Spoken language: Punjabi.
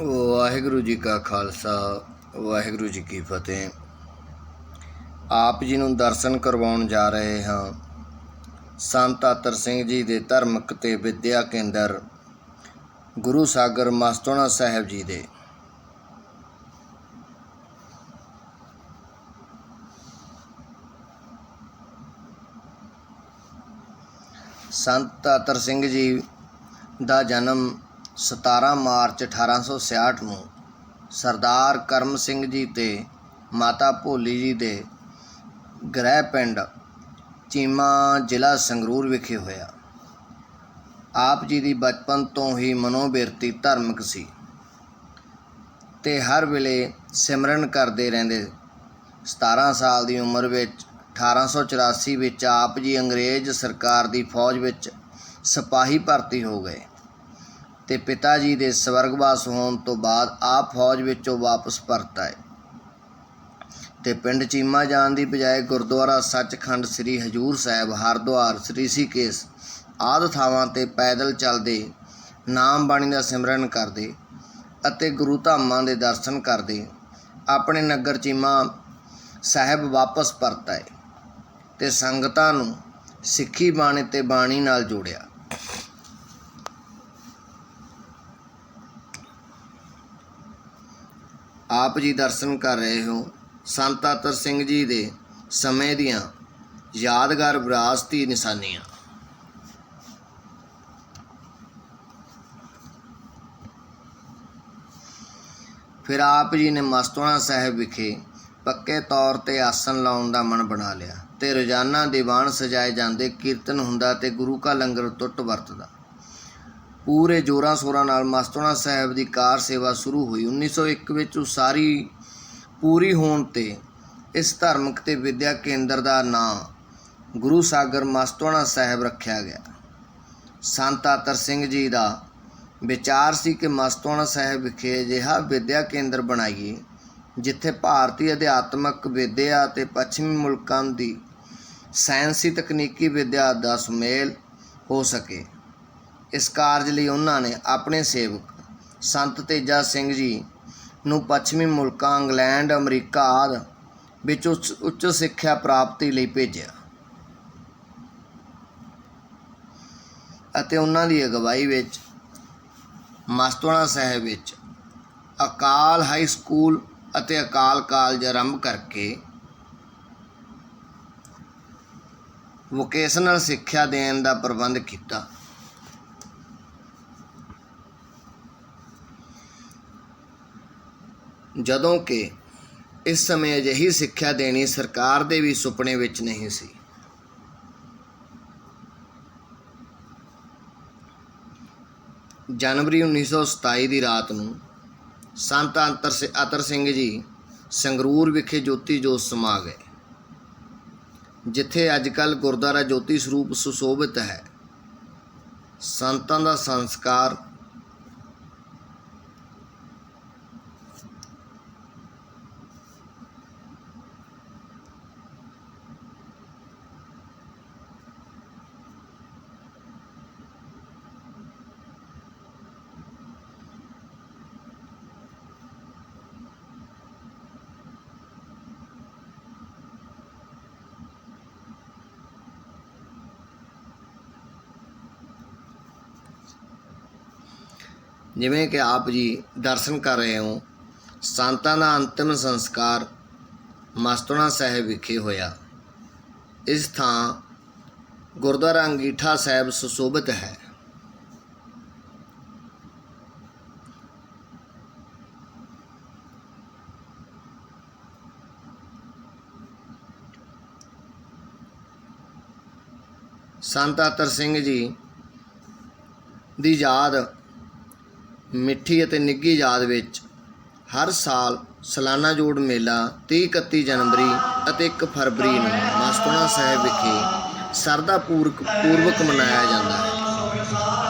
ਵਾਹਿਗੁਰੂ ਜੀ ਕਾ ਖਾਲਸਾ, ਵਾਹਿਗੁਰੂ ਜੀ ਕੀ ਫਤਿਹ। ਆਪ ਜੀ ਨੂੰ ਦਰਸ਼ਨ ਕਰਵਾਉਣ ਜਾ ਰਹੇ ਹਾਂ। ਸੰਤ ਆਤਰ ਸਿੰਘ ਜੀ ਦੇ ਧਰਮਕ ਤੇ ਵਿਦਿਆ ਕੇਂਦਰ, ਗੁਰੂ ਸਾਗਰ ਮਸਤੋਣਾ ਸਾਹਿਬ ਜੀ ਦੇ। ਸੰਤ ਆਤਰ ਸਿੰਘ ਜੀ ਦਾ ਜਨਮ 17 ਮਾਰਚ 1866 ਨੂੰ ਸਰਦਾਰ ਕਰਮ ਸਿੰਘ ਜੀ ਤੇ ਮਾਤਾ ਭੋਲੀ ਜੀ ਦੇ ਗ੍ਰਹਿ ਪਿੰਡ ਚੀਮਾ ਜ਼ਿਲ੍ਹਾ ਸੰਗਰੂਰ ਵਿਖੇ ਹੋਇਆ। ਆਪ ਜੀ ਦੀ ਬਚਪਨ ਤੋਂ ਹੀ ਮਨੋਬਿਰਤੀ ਧਾਰਮਿਕ ਸੀ ਤੇ ਹਰ ਵੇਲੇ ਸਿਮਰਨ ਕਰਦੇ ਰਹਿੰਦੇ। 17 ਸਾਲ ਦੀ ਉਮਰ ਵਿੱਚ 1884 ਵਿੱਚ ਆਪ ਜੀ ਅੰਗਰੇਜ਼ ਸਰਕਾਰ ਦੀ ਫੌਜ ਵਿੱਚ ਸਿਪਾਹੀ ਭਰਤੀ ਹੋ ਗਏ। ਤੇ ਪਿਤਾ ਜੀ ਦੇ ਸਵਰਗਵਾਸ ਹੋਣ ਤੋਂ ਬਾਅਦ ਆਪ ਫੌਜ ਵਿੱਚੋਂ ਵਾਪਸ ਪਰਤ ਆਏ। ਤੇ ਪਿੰਡ ਚੀਮਾ ਜਾਣ ਦੀ ਬਜਾਏ ਗੁਰਦੁਆਰਾ ਸੱਚਖੰਡ ਸ੍ਰੀ ਹਜੂਰ ਸਾਹਿਬ, ਹਰਿਦੁਆਰ, ਸ੍ਰੀ ਸੀਕੇਸ ਆਦਿ ਥਾਵਾਂ ਤੇ ਪੈਦਲ ਚੱਲਦੇ, ਨਾਮ ਬਾਣੀ ਦਾ ਸਿਮਰਨ ਕਰਦੇ ਅਤੇ ਗੁਰੂ ਧਾਮਾਂ ਦੇ ਦਰਸ਼ਨ ਕਰਦੇ, ਆਪਣੇ ਨਗਰ ਚੀਮਾ ਸਾਹਿਬ ਵਾਪਸ ਪਰਤ ਆਏ ਤੇ ਸੰਗਤਾਂ ਨੂੰ ਸਿੱਖੀ ਬਾਣੀ ਤੇ ਬਾਣੀ ਨਾਲ ਜੋੜਿਆ। ਆਪ ਜੀ ਦਰਸ਼ਨ ਕਰ ਰਹੇ ਹੋ ਸੰਤ ਆਤਰ ਸਿੰਘ ਜੀ ਦੇ ਸਮੇਂ ਦੀਆਂ ਯਾਦਗਾਰ ਵਿਰਾਸਤੀ ਨਿਸ਼ਾਨੀਆਂ। ਫਿਰ ਆਪ ਜੀ ਨੇ ਮਸਤੋਣਾ ਸਾਹਿਬ ਵਿਖੇ ਪੱਕੇ ਤੌਰ ਤੇ ਆਸਣ ਲਾਉਣ ਦਾ ਮਨ ਬਣਾ ਲਿਆ ਤੇ ਰੋਜ਼ਾਨਾ ਦੀਵਾਨ ਸਜਾਏ ਜਾਂਦੇ ਕੀਰਤਨ ਹੁੰਦਾ ਤੇ ਗੁਰੂ ਕਾ ਲੰਗਰ ਟੁੱਟ ਵਰਤਦਾ। ਪੂਰੇ ਜੋਰਾਂ ਸ਼ੋਰਾਂ ਨਾਲ ਮਸਤੋਣਾ ਸਾਹਿਬ ਦੀ ਕਾਰ ਸੇਵਾ ਸ਼ੁਰੂ ਹੋਈ। 1901 ਵਿੱਚ ਉਸਾਰੀ ਪੂਰੀ ਹੋਣ ਤੇ ਇਸ ਧਾਰਮਿਕ ਤੇ ਵਿਦਿਆ ਕੇਂਦਰ ਦਾ ਨਾਂ ਗੁਰੂ ਸਾਗਰ ਮਸਤੋਣਾ ਸਾਹਿਬ ਰੱਖਿਆ ਗਿਆ। ਸੰਤ ਆਤਰ ਸਿੰਘ ਜੀ ਦਾ ਵਿਚਾਰ ਸੀ ਕਿ ਮਸਤੋਣਾ ਸਾਹਿਬ ਵਿਖੇ ਅਜਿਹਾ ਵਿਦਿਆ ਕੇਂਦਰ ਬਣਾਈਏ, ਜਿੱਥੇ ਭਾਰਤੀ ਅਧਿਆਤਮਕ ਵਿਦਿਆ ਅਤੇ ਪੱਛਮੀ ਮੁਲਕਾਂ ਦੀ ਸਾਇੰਸੀ ਤਕਨੀਕੀ ਵਿਦਿਆ ਦਾ ਸੁਮੇਲ ਹੋ ਸਕੇ। ਇਸ ਕਾਰਜ ਲਈ ਉਹਨਾਂ ਨੇ ਆਪਣੇ ਸੇਵਕ ਸੰਤ ਤੇਜਾ ਸਿੰਘ ਜੀ ਨੂੰ ਪੱਛਮੀ ਮੁਲਕਾਂ, ਇੰਗਲੈਂਡ, ਅਮਰੀਕਾ ਆਦਿ ਵਿੱਚ ਉੱਚ ਉੱਚ ਸਿੱਖਿਆ ਪ੍ਰਾਪਤੀ ਲਈ ਭੇਜਿਆ ਅਤੇ ਉਹਨਾਂ ਦੀ ਅਗਵਾਈ ਵਿੱਚ ਮਸਤੋਣਾ ਸਾਹਿਬ ਵਿੱਚ ਅਕਾਲ ਹਾਈ ਸਕੂਲ ਅਤੇ ਅਕਾਲ ਕਾਲਜ ਆਰੰਭ ਕਰਕੇ ਵੋਕੇਸ਼ਨਲ ਸਿੱਖਿਆ ਦੇਣ ਦਾ ਪ੍ਰਬੰਧ ਕੀਤਾ। ਜਦੋਂ ਕਿ ਇਸ ਸਮੇਂ ਅਜਿਹੀ ਸਿੱਖਿਆ ਦੇਣੀ ਸਰਕਾਰ ਦੇ ਵੀ ਸੁਪਨੇ ਵਿੱਚ ਨਹੀਂ ਸੀ। ਜਨਵਰੀ 1927 ਦੀ ਰਾਤ ਨੂੰ ਸੰਤ ਅੰਤਰ ਅਤਰ ਸਿੰਘ ਜੀ ਸੰਗਰੂਰ ਵਿਖੇ ਜੋਤੀ ਜੋਤ ਸਮਾ ਗਏ। ਜਿੱਥੇ ਅੱਜਕੱਲ ਗੁਰਦੁਆਰਾ ਜੋਤੀ ਸਰੂਪ ਸੁਸ਼ੋਭਿਤ ਹੈ। ਸੰਤਾਂ ਦਾ ਸੰਸਕਾਰ ਜਿਵੇਂ ਕਿ ਆਪ ਜੀ ਦਰਸ਼ਨ ਕਰ ਰਹੇ ਹੋ, ਸੰਤਾਂ ਦਾ ਅੰਤਿਮ ਸੰਸਕਾਰ ਮਸਤੋਣਾ ਸਾਹਿਬ ਵਿਖੇ ਹੋਇਆ। ਇਸ ਥਾਂ ਗੁਰਦੁਆਰਾ ਅੰਗੀਠਾ ਸਾਹਿਬ ਸੁਸ਼ੋਭਿਤ ਹੈ। ਸੰਤ ਆਤਰ ਸਿੰਘ ਜੀ ਦੀ ਯਾਦ ਮਿੱਠੀ ਅਤੇ ਨਿੱਘੀ ਯਾਦ ਵਿੱਚ ਹਰ ਸਾਲ ਸਾਲਾਨਾ ਜੋੜ ਮੇਲਾ 30 31 ਜਨਵਰੀ ਅਤੇ 1 ਫਰਵਰੀ ਨੂੰ ਮਸਤੋਣਾ ਸਾਹਿਬ ਵਿਖੇ ਸਰਦਾ ਪੂਰਕ ਪੂਰਵਕ ਮਨਾਇਆ ਜਾਂਦਾ ਹੈ।